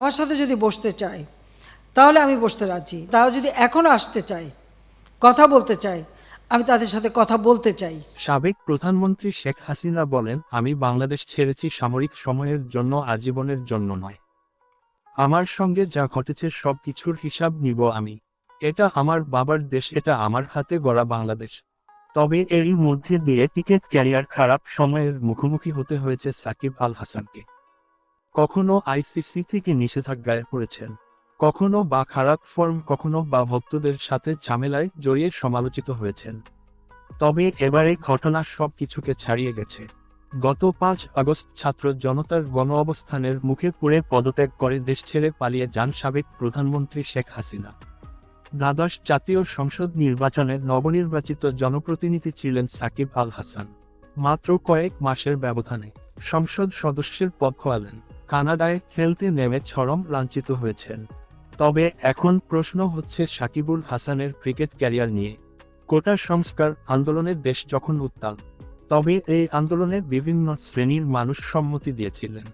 আমার সাথে যদি বসতে চায় তাহলে আমি বসতে রাজি। তারা যদি এখনও আসতে চায়, কথা বলতে চায়, আমি তাদের সাথে কথা বলতে চাই। সাবেক প্রধানমন্ত্রী শেখ হাসিনা বলেন, আমি বাংলাদেশ ছেড়েছি সামরিক সময়ের জন্য, আজীবনের জন্য নয়। আমার সঙ্গে যা ঘটেছে সব কিছুর হিসাব নিব আমি। এটা আমার বাবার দেশ, এটা আমার হাতে গড়া বাংলাদেশ। তবে এরই মধ্যে দিয়ে টিকেট ক্যারিয়ার খারাপ সময়ের মুখোমুখি হতে হয়েছে সাকিব আল হাসানকে। কখনো আইসিসি থেকে নিষেধাজ্ঞায় পড়েছেন। কখনো বা খারাপ ফর্ম, কখনো বা ভক্তদের সাথে ঝামেলায় জড়িয়ে সমালোচিত হয়েছেন। তবে এবারে ঘটনা সব কিছুকে ছাড়িয়ে গেছে। গত পাঁচ আগস্ট ছাত্র জনতার গণ অবস্থানের মুখে পড়ে পদত্যাগ করে দেশ ছেড়ে পালিয়ে যান সাবেক প্রধানমন্ত্রী শেখ হাসিনা। দ্বাদশ জাতীয় সংসদ নির্বাচনে নবনির্বাচিত জনপ্রতিনিধি ছিলেন সাকিব আল হাসান। মাত্র কয়েক মাসের ব্যবধানে সংসদ সদস্যের পদ খোয়ালেন। কানাডায় খেলতে নেমে চরম লাঞ্ছিত হয়েছেন। তবে এখন প্রশ্ন হচ্ছে সাকিবুল হাসানের ক্রিকেট ক্যারিয়ার নিয়ে। কোটা সংস্কার আন্দোলনের দেশ যখন উত্তাল, তবে এই আন্দোলনে বিভিন্ন শ্রেণির মানুষ সম্মতি দিয়েছিলেন।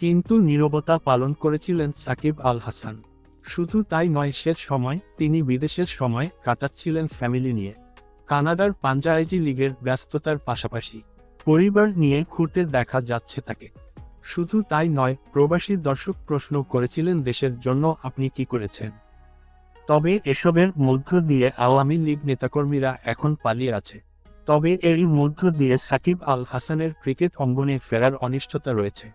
কিন্তু নীরবতা পালন করেছিলেন সাকিব আল হাসান। শুধু তাই নয়, সে সময় তিনি বিদেশের সময় কাটাচ্ছিলেন ফ্যামিলি নিয়ে। কানাডার পাঞ্জাইজি লিগের ব্যস্ততার পাশাপাশি পরিবার নিয়ে ঘুরতে দেখা যাচ্ছে তাকে। শুধু তাই নয়, প্রবাসী দর্শক প্রশ্ন করেছিলেন দেশের জন্য আপনি কি করেছেন। তবে এসবের মধ্য দিয়ে আওয়ামী লীগ নেতাকর্মীরা এখন পালিয়ে আছে। তবে এরই মধ্য দিয়ে সাকিব আল হাসানের ক্রিকেট অঙ্গনে ফেরার অনিশ্চয়তা রয়েছে।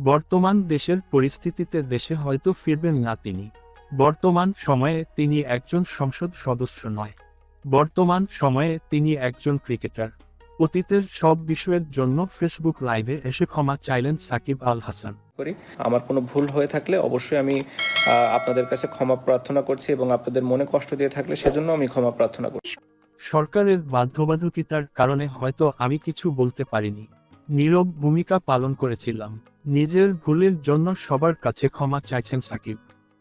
বর্তমান দেশের পরিস্থিতিতে দেশে হয়তো ফিরবেন না তিনি। বর্তমান সময়ে তিনি একজন সংসদ সদস্য নয়। বর্তমান সময়ে তিনি একজন ক্রিকেটার। অতীতের সব বিষয়ের জন্য ফেসবুক লাইভে এসে ক্ষমা চাইলেন সাকিব আল হাসান। করি। আমার কোনো ভুল হয়ে থাকলে অবশ্যই আমি আপনাদের কাছে ক্ষমা প্রার্থনা করছি এবং আপনাদের মনে কষ্ট দিয়ে থাকলে সেজন্য আমি ক্ষমা প্রার্থনা করছি সরকারের বাধ্যবাধকতার কারণে হয়তো আমি কিছু বলতে পারিনি। নীরব ভূমিকা পালন করেছিলাম। নিজের ভুলের জন্য সবার কাছে ক্ষমা চাইছেন সাকিব।